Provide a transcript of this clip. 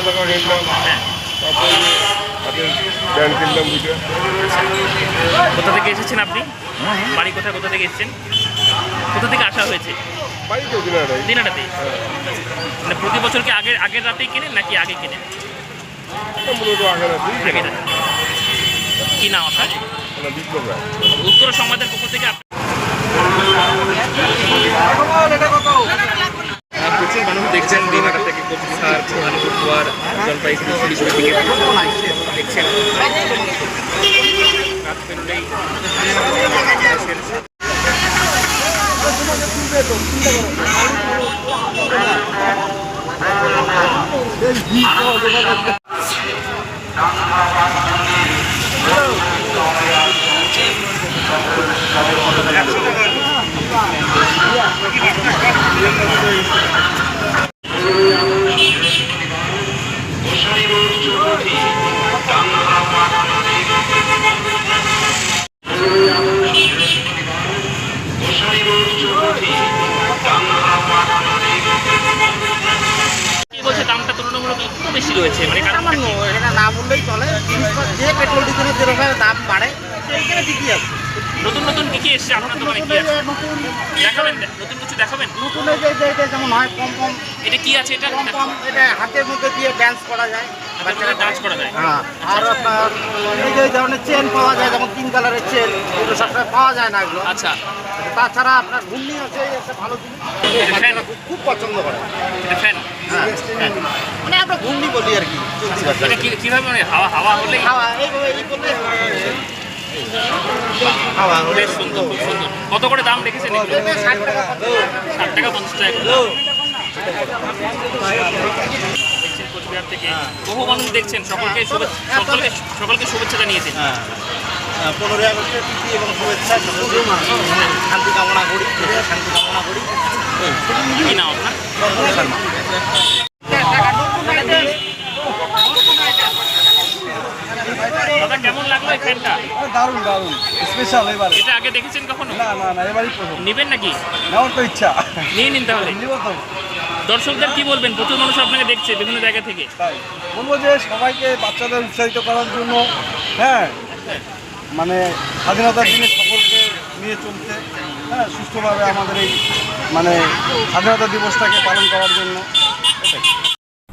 টাকা তারপরে হাতে প্যান্ট কিনলাম দুটো কোথা থেকে এসেছেন আপনি? বাড়ি কোথায় কোথা থেকে এসেছেন? কোথা থেকে আসা হয়েছে? বাড়ি তো কিনা দিনাটাতে মানে প্রতি বছর কি আগের আগের রাতেই কেনেন নাকি আগে কেনেন? মূলত আগে না দুই আগে রাতে কি নাম আপনার? বিপ্লব রায়। উত্তর সমাজের পক্ষ থেকে আপনি প্রচুর মানুষ দেখছেন দিনাটা থেকে কোচবিহার আলিপুরদুয়ার জলপাইগুড়ি শিলিগুড়ি থেকে দেখছেন। রাত পেরোলেই কি রয়েছে মানে সামান্য এটা না বললেই চলে। জিনিসপত্র যে পেট্রোল ডিজেলের যেরকম দাম বাড়ে সেইখানে ঠিকই আছে। নতুন নতুন কি কি এসছে আপনার দোকানে? কি আছে দেখাবেন? নতুন কিছু দেখাবেন? নতুন এই যে যে এটা যেমন হয় কম কম। এটা কি আছে এটা? কম কম এটা হাতের মধ্যে দিয়ে ডান্স করা যায়। বাচ্চারা ডান্স করা যায়। হ্যাঁ আর আপনার এই ধরনের চেন পাওয়া যায় যেমন তিন কালারের চেন এগুলো সবসময় পাওয়া যায় না এগুলো। আচ্ছা। তাছাড়া আপনার ঘূর্ণি আছে ভালো জিনিস। খুব পছন্দ করে। ফ্যান হ্যাঁ ঘূর্ণি বলি আর কি চলতি ভাষায়। কীভাবে মানে হাওয়া হাওয়া হাওয়া এইভাবে এই করলে হাওয়া হলে সুন্দর খুব সুন্দর। কত করে দাম রেখেছেন ষাট টাকা ষাট টাকা পঞ্চাশ টাকা কোচবিহার থেকে বহু মানুষ দেখছেন। সকলকে সকলকে সকলকে শুভেচ্ছা জানিয়েছেন হ্যাঁ। পনেরোই আগস্টের প্রীতি এবং শুভেচ্ছা শান্তি কামনা করি শান্তি কামনা করি। কি নাম আপনার? দারুণ দারুণ। স্পেশাল এবারে। এটা আগে দেখেছেন কখনো? না না না এবারই প্রথম। নেবেন নাকি? নেওয়ার তো ইচ্ছা। নিয়ে নিন তাহলে। নিব তো। দর্শকদের কি বলবেন? প্রচুর মানুষ আপনাকে দেখছে বিভিন্ন জায়গা থেকে। তাই। বলব যে সবাইকে বাচ্চাদের উৎসাহিত করার জন্য হ্যাঁ মানে স্বাধীনতার দিনে সকলকে নিয়ে চলতে হ্যাঁ সুস্থভাবে আমাদের এই মানে স্বাধীনতা দিবসটাকে পালন করার জন্য। এটাই।